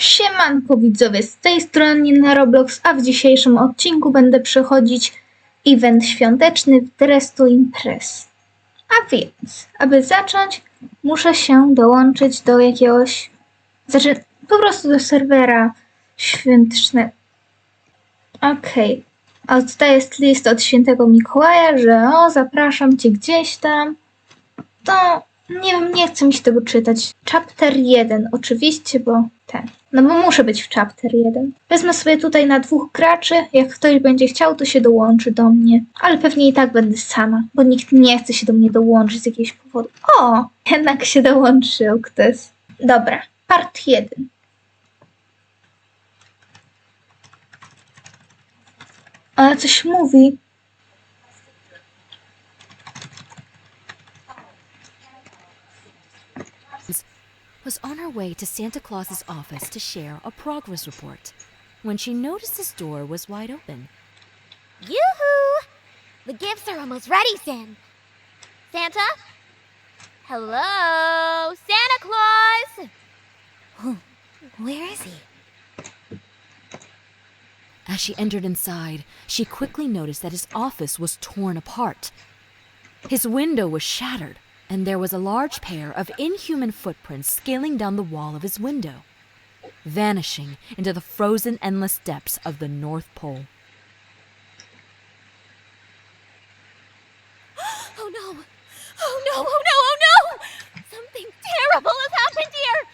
Siemanko widzowie, z tej strony Nina Roblox, a w dzisiejszym odcinku będę przechodzić event świąteczny w Dress to Impress. A więc, aby zacząć, muszę się dołączyć do jakiegoś, znaczy po prostu do serwera świątecznego. Okej, a tutaj jest list od świętego Mikołaja, że o, zapraszam cię gdzieś tam. To nie wiem, nie chcę mi się tego czytać. Chapter 1, oczywiście, bo ten. No bo muszę być w chapter 1. Wezmę sobie tutaj na dwóch graczy. Jak ktoś będzie chciał, to się dołączy do mnie. Ale pewnie i tak będę sama, bo nikt nie chce się do mnie dołączyć z jakiegoś powodu. O, jednak się dołączył ktoś. Dobra, part 1. Ale coś mówi. Was on her way to Santa Claus's office to share a progress report when she noticed his door was wide open. Yoo-hoo! The gifts are almost ready, Sam. Santa? Hello? Santa Claus? Where is he? As she entered inside, she quickly noticed that his office was torn apart. His window was shattered, and there was a large pair of inhuman footprints scaling down the wall of his window, vanishing into the frozen endless depths of the North Pole. Oh no! Oh no! Oh no! Oh no! Something terrible has happened here!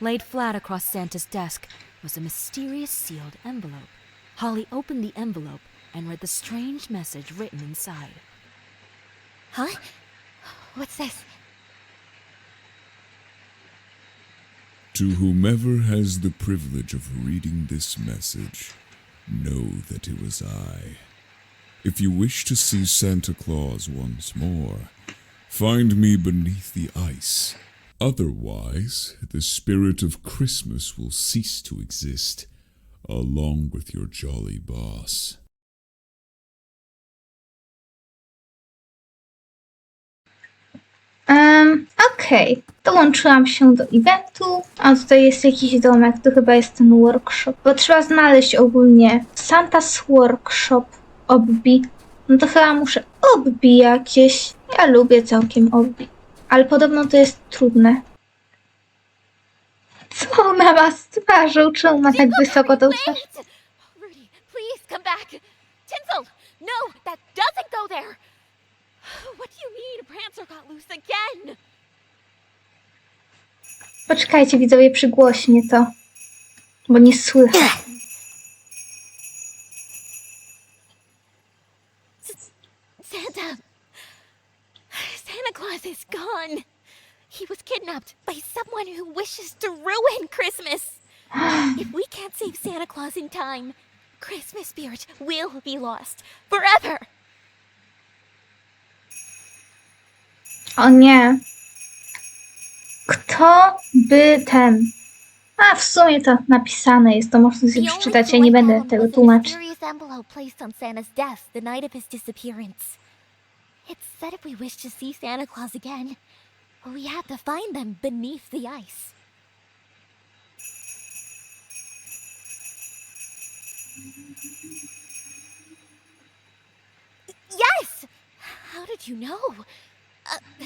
Laid flat across Santa's desk was a mysterious sealed envelope. Holly opened the envelope and read the strange message written inside. Huh? What's this? To whomever has the privilege of reading this message, know that it was I. If you wish to see Santa Claus once more, find me beneath the ice. Otherwise, the spirit of Christmas will cease to exist, along with your jolly boss. Um, Okej, dołączyłam się do eventu. A tutaj jest jakiś domek, to chyba jest ten workshop. Bo trzeba znaleźć ogólnie Santa's Workshop obbi. No to chyba muszę obbi jakieś. Ja lubię całkiem obbi. Ale podobno to jest trudne. Co ona ma z twarzą? Czemu ma tak wysoko tą twarz? Rudy, please come back! Tinsel! No, that doesn't go there! What do you mean Prancer got loose again? Poczekajcie, widzowie, przygłośnie to. Bo nie słychać. Santa! Santa Claus is gone! He was kidnapped by someone who wishes to ruin Christmas! if we can't save Santa Claus in time, Christmas spirit will be lost forever! O nie. Kto by ten. A w sumie to napisane jest, to można sobie przeczytać, ja nie będę tego tłumaczyć. mysterious envelope placed on Santa's desk the night of his disappearance. It said if we wish to see Santa Claus again, we have to find them beneath the ice. Yes! How did you know? Uh,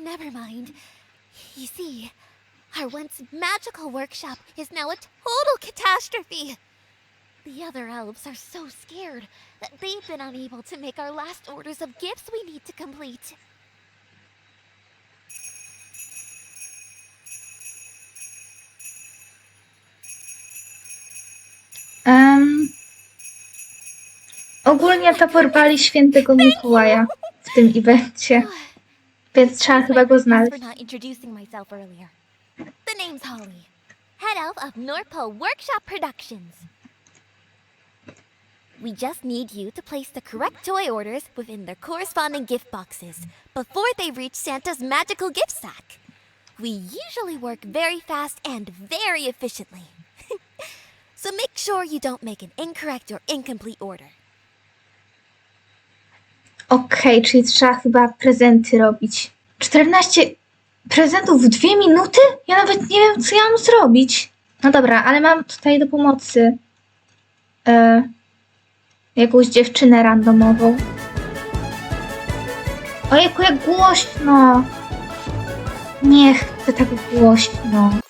never mind. You see, our once magical workshop is now a total catastrophe. The other elves are so scared that they've been unable to make our last orders of gifts we need to complete. Em, ogólnie to porwali świętego Mikołaja w tym evencie, więc trzeba chyba go znaleźć. for not introducing myself earlier. The name's Holly, head elf of Norpo Workshop Productions. We just need you to place the correct toy orders within their corresponding gift boxes before they reach Santa's magical gift sack. We usually work very fast and very efficiently. so make sure you don't make an incorrect or incomplete order. Okej, czyli trzeba chyba prezenty robić. 14 prezentów w dwie minuty? Ja nawet nie wiem, co ja mam zrobić. No dobra, ale mam tutaj do pomocy e, jakąś dziewczynę randomową. Ojejku, jak głośno! Nie chcę tak głośno.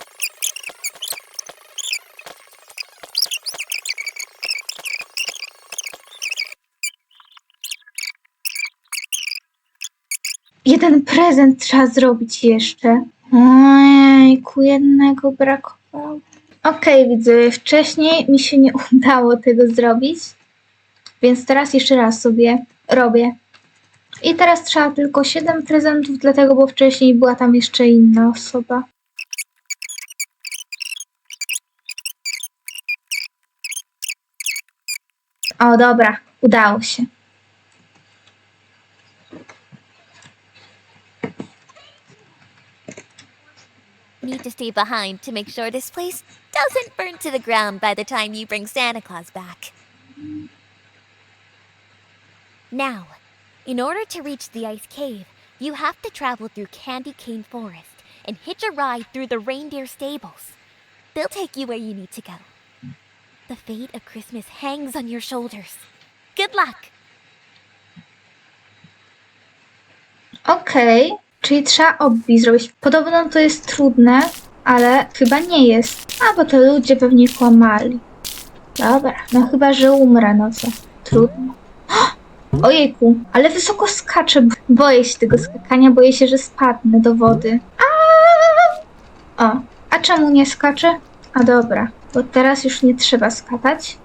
Jeden prezent trzeba zrobić jeszcze. Ojejku, jednego brakowało. Okej, widzę, wcześniej mi się nie udało tego zrobić, więc teraz jeszcze raz sobie robię. I teraz trzeba tylko 7 prezentów, dlatego, bo wcześniej była tam jeszcze inna osoba. O, dobra, udało się. Need to stay behind to make sure this place doesn't burn to the ground by the time you bring Santa Claus back. Now, in order to reach the ice cave, you have to travel through Candy Cane Forest and hitch a ride through the reindeer stables. They'll take you where you need to go. The fate of Christmas hangs on your shoulders. Good luck! Okej, czyli trzeba obbi zrobić. Podobno to jest trudne, ale chyba nie jest. A, bo to ludzie pewnie kłamali. Dobra, no chyba, że umrę, no co? Trudno. Ojejku, ale wysoko skaczę. Boję się tego skakania, boję się, że spadnę do wody. A! O, a czemu nie skaczę? A dobra, bo teraz już nie trzeba skakać.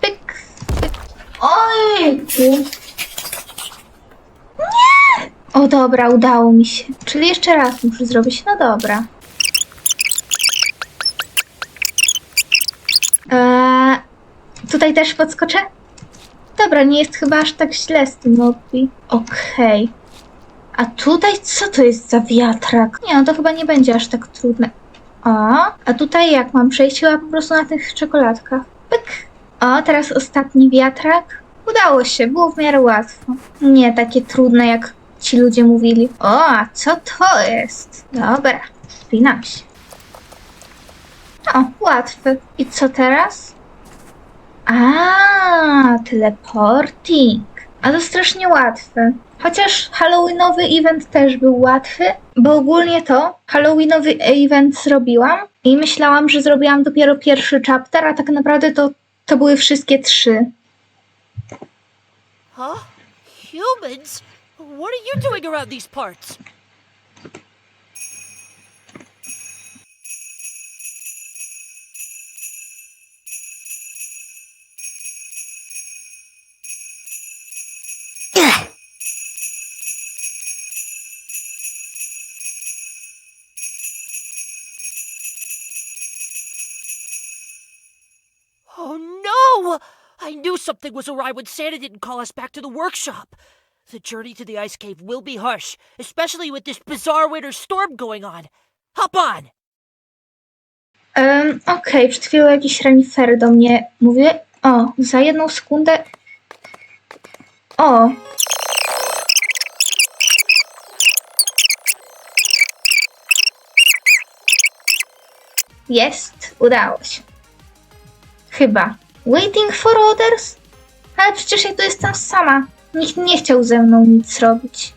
Pyk, pyk. Ojejku! O dobra, udało mi się. Czyli jeszcze raz muszę zrobić. No dobra. Eee, tutaj też podskoczę? Dobra, nie jest chyba aż tak źle z tym obbi. Okej. A tutaj co to jest za wiatrak? Nie, no to chyba nie będzie aż tak trudne. O, a tutaj jak mam przejść? Chyba po prostu na tych czekoladkach. Pyk. O, teraz ostatni wiatrak. Udało się, było w miarę łatwo. Nie takie trudne, jak ci ludzie mówili. O, a co to jest? Dobra, spinam się. O, łatwe. I co teraz? A, teleporting. A to strasznie łatwe. Chociaż Halloweenowy event też był łatwy, bo ogólnie to Halloweenowy event zrobiłam i myślałam, że zrobiłam dopiero pierwszy chapter, a tak naprawdę to, to były wszystkie trzy. Huh? Humans? What are you doing around these parts? Oh no! I knew something was awry when Santa didn't call us back to the workshop. The journey to the ice cave will be harsh, especially with this bizarre winter storm going on. Hop on! Um, Okej, przed chwilą jakiś renifery do mnie mówił. O, za jedną sekundę. O. Jest, udało się. Chyba. Waiting for others? Ale przecież ja tu jestem sama. Nikt nie chciał ze mną nic robić.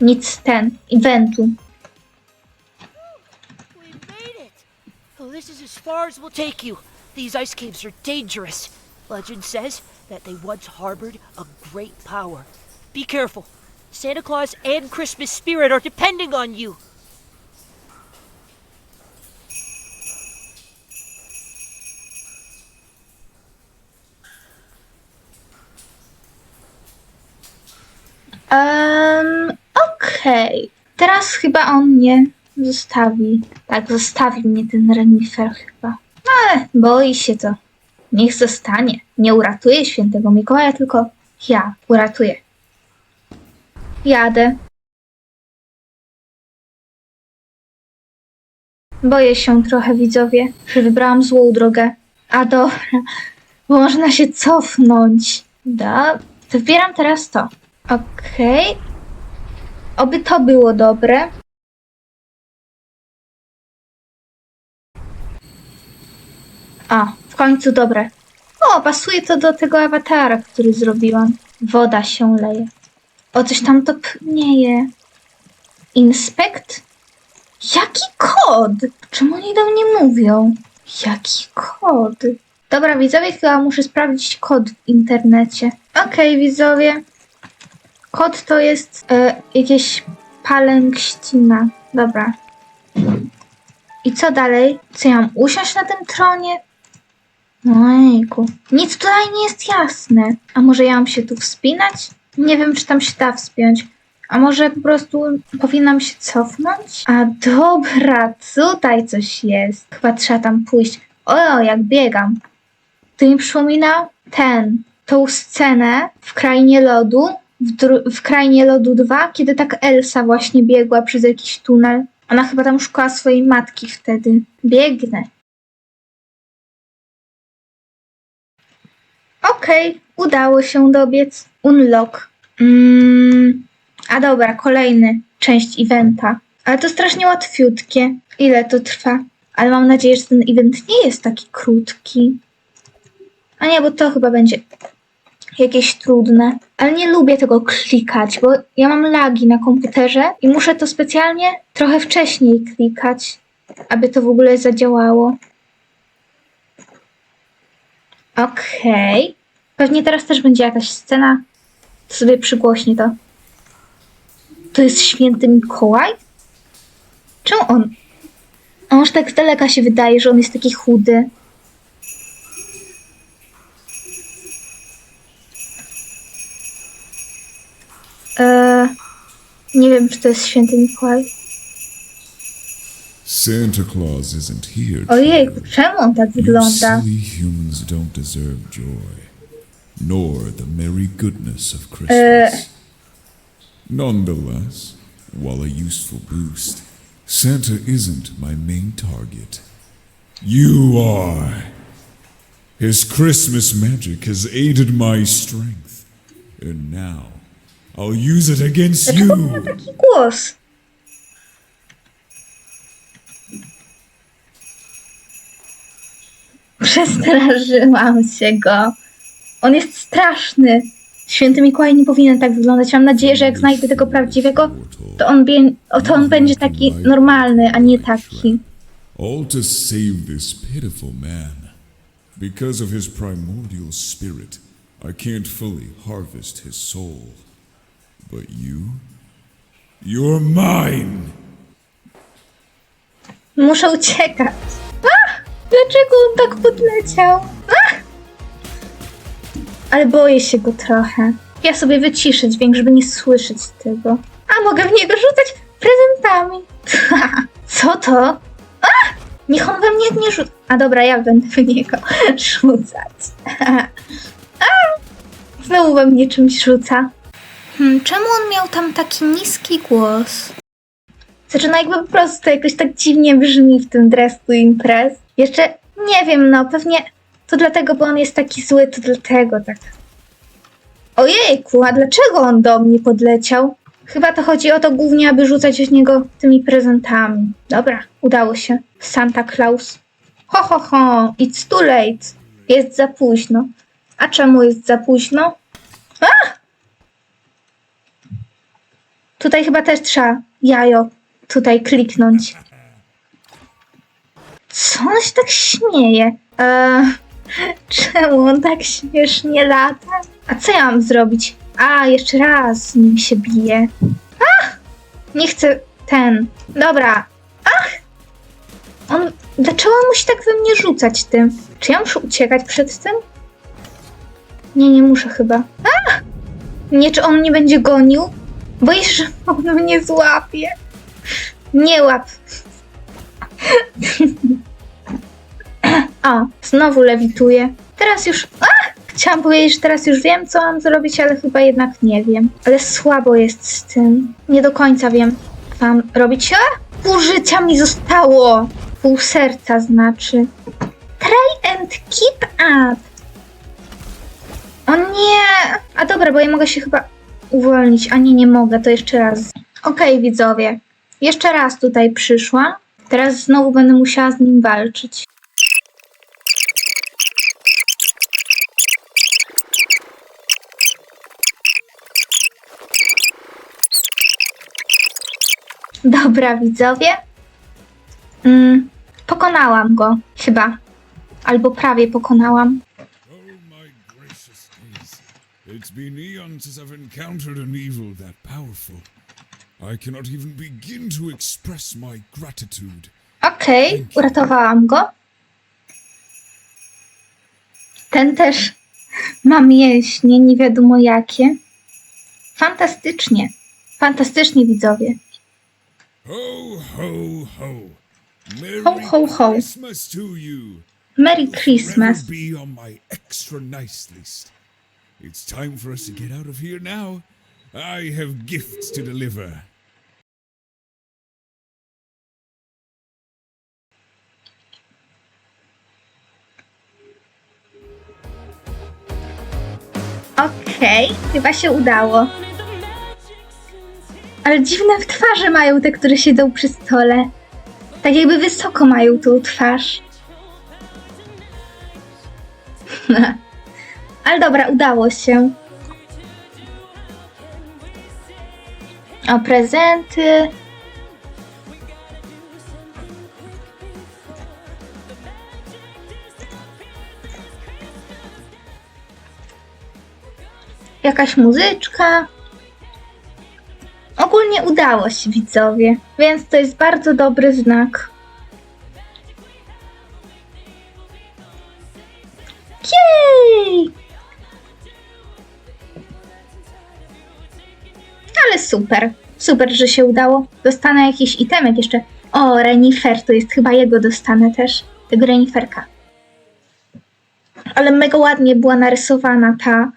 Nic ten, eventu. This is as far as we'll take you. These ice caves are dangerous. Legend says that they once harbored a great power. Be careful. Santa Claus and Christmas spirit are depending on you. Um, okej. Teraz chyba on mnie zostawi. Tak, zostawi mnie ten renifer chyba. Ale boi się to. Niech zostanie. Nie uratuje świętego Mikołaja, tylko ja uratuję. Jadę. Boję się trochę, widzowie, że wybrałam złą drogę. A dobra, bo można się cofnąć. Da, wybieram teraz to. Okej. Oby to było dobre. A, w końcu dobre. O, pasuje to do tego awatara, który zrobiłam. Woda się leje. O, coś tam to pnieje. Inspekt? Jaki kod? Czemu oni do mnie mówią? Jaki kod? Dobra, widzowie, chyba muszę sprawdzić kod w internecie. Okej, widzowie, Kod to jest e, jakieś palękścina. Dobra. I co dalej? Co ja mam usiąść na tym tronie? Ojku. Nic tutaj nie jest jasne. A może ja mam się tu wspinać? Nie wiem, czy tam się da wspiąć. A może po prostu powinnam się cofnąć? A dobra, tutaj coś jest. Chyba trzeba tam pójść. O, jak biegam. To mi przypomina ten, tą scenę w Krainie Lodu, w, w Krainie Lodu 2, kiedy tak Elsa właśnie biegła przez jakiś tunel. Ona chyba tam szukała swojej matki wtedy. Biegnę. Okej, udało się dobiec. Unlock. Mm, a dobra, kolejny część eventa. Ale to strasznie łatwiutkie. Ile to trwa? Ale mam nadzieję, że ten event nie jest taki krótki. A nie, bo to chyba będzie jakieś trudne. Ale nie lubię tego klikać, bo ja mam lagi na komputerze i muszę to specjalnie trochę wcześniej klikać, aby to w ogóle zadziałało. Okej. Pewnie teraz też będzie jakaś scena. To sobie przygłośnie to. To jest święty Mikołaj? Czemu on? A może tak z daleka się wydaje, że on jest taki chudy. Nie wiem, czy to jest święty Mikołaj. Santa Claus isn't here. Ojej, czemu on tak wygląda? silly humans don't deserve joy, nor the merry goodness of Christmas. Nonetheless, while a useful boost, Santa isn't my main target. You are. His Christmas magic has aided my strength, and now I'll use it against Dlaczego you. taki głos? Przestraszyłam się go. On jest straszny. Święty Mikołaj nie powinien tak wyglądać. Mam nadzieję, że jak znajdę tego prawdziwego, to on, bie- o, to on będzie taki normalny, a nie taki. All to save this pitiful man. Because of his primordial spirit, I can't fully harvest his soul. But you? You're mine! Muszę uciekać. A! Dlaczego on tak podleciał? A! Ale boję się go trochę. Ja sobie wyciszę dźwięk, żeby nie słyszeć tego. A mogę w niego rzucać prezentami. Co to? A! Niech on we mnie nie rzuca. A dobra, ja będę w niego rzucać. A! Znowu we mnie czymś rzuca. Hmm, czemu on miał tam taki niski głos? Zaczyna jakby po prostu jakoś tak dziwnie brzmi w tym Dress to Impress. Jeszcze nie wiem, no pewnie to dlatego, bo on jest taki zły, to dlatego tak. Ojejku, a dlaczego on do mnie podleciał? Chyba to chodzi o to głównie, aby rzucać w niego tymi prezentami. Dobra, udało się. Santa Claus. Ho, ho, ho, it's too late. Jest za późno. A czemu jest za późno? Tutaj chyba też trzeba jajo tutaj kliknąć. Co on się tak śmieje? Eee, czemu on tak śmiesznie lata? A co ja mam zrobić? A, jeszcze raz z nim się bije. Ach! Nie chcę ten. Dobra. Ach! On. Dlaczego on musi tak we mnie rzucać tym? Czy ja muszę uciekać przed tym? Nie, nie muszę chyba. Ach! Nie, czy on mnie będzie gonił? Się, że on mnie złapie. Nie łap. O, znowu lewituję. Teraz już. A! Chciałam powiedzieć, że teraz już wiem, co mam zrobić, ale chyba jednak nie wiem. Ale słabo jest z tym. Nie do końca wiem, co mam robić. A! Pół życia mi zostało. Pół serca znaczy. Try and keep up. O nie! A dobra, bo ja mogę się chyba uwolnić, ani nie mogę, to jeszcze raz. Okej, okay, widzowie, jeszcze raz tutaj przyszłam. Teraz znowu będę musiała z nim walczyć. Dobra, widzowie. Mm, pokonałam go, chyba. Albo prawie pokonałam. It's been eons since I've encountered an evil that powerful. I cannot even begin to express my gratitude. Okej, uratowałam go. Ten też ma mięśnie, nie wiadomo jakie. Fantastycznie. Fantastycznie, widzowie. Ho, ho, ho. Merry Ho, ho, ho. Christmas to you. Merry Christmas. Be on my extra nice list. It's time for us to get out of here now. I have gifts to deliver. Okej, chyba się udało. Ale dziwne w twarzy mają te, które siedzą przy stole. Tak jakby wysoko mają tą twarz. Ale dobra, udało się. O, prezenty. Jakaś muzyczka. Ogólnie udało się widzowie, więc to jest bardzo dobry znak. Super, super, że się udało. Dostanę jakiś itemek jeszcze. O, renifer, to jest chyba jego dostanę też, tego reniferka. Ale mega ładnie była narysowana ta,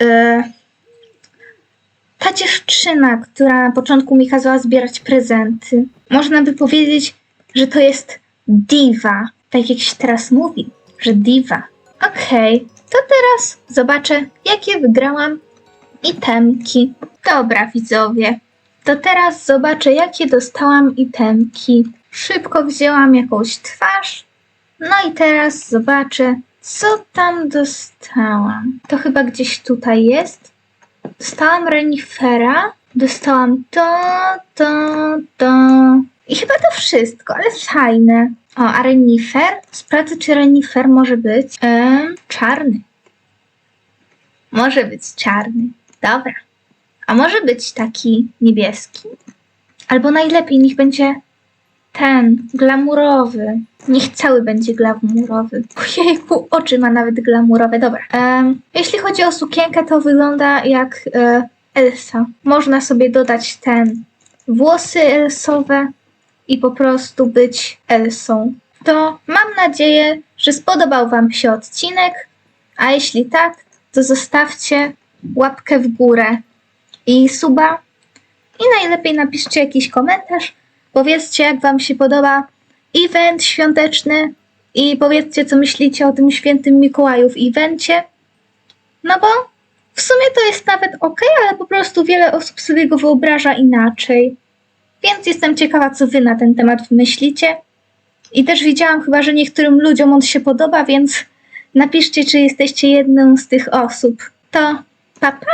e, ta dziewczyna, która na początku mi kazała zbierać prezenty. Można by powiedzieć, że to jest diva, tak jak się teraz mówi, że diva. Okej, to teraz zobaczę, jakie wygrałam itemki. Dobra, widzowie, to teraz zobaczę, jakie dostałam itemki. Szybko wzięłam jakąś twarz. No i teraz zobaczę, co tam dostałam. To chyba gdzieś tutaj jest. Dostałam renifera, dostałam to, to, to. I chyba to wszystko, ale fajne. O, a renifer? Sprawdzę, czy renifer może być czarny. Może być czarny. Dobra. A może być taki niebieski? Albo najlepiej niech będzie ten, glamurowy. Niech cały będzie glamurowy. Ojejku, oczy ma nawet glamurowe. Dobra. Em, jeśli chodzi o sukienkę, to wygląda jak e, Elsa. Można sobie dodać ten włosy Elsowe i po prostu być Elsą. To mam nadzieję, że spodobał Wam się odcinek, a jeśli tak, to zostawcie łapkę w górę i suba i najlepiej napiszcie jakiś komentarz. Powiedzcie, jak Wam się podoba event świąteczny i powiedzcie, co myślicie o tym świętym Mikołaju w evencie. No bo w sumie to jest nawet ok, ale po prostu wiele osób sobie go wyobraża inaczej. Więc jestem ciekawa, co Wy na ten temat myślicie. I też widziałam chyba, że niektórym ludziom on się podoba, więc napiszcie, czy jesteście jedną z tych osób. To Papa.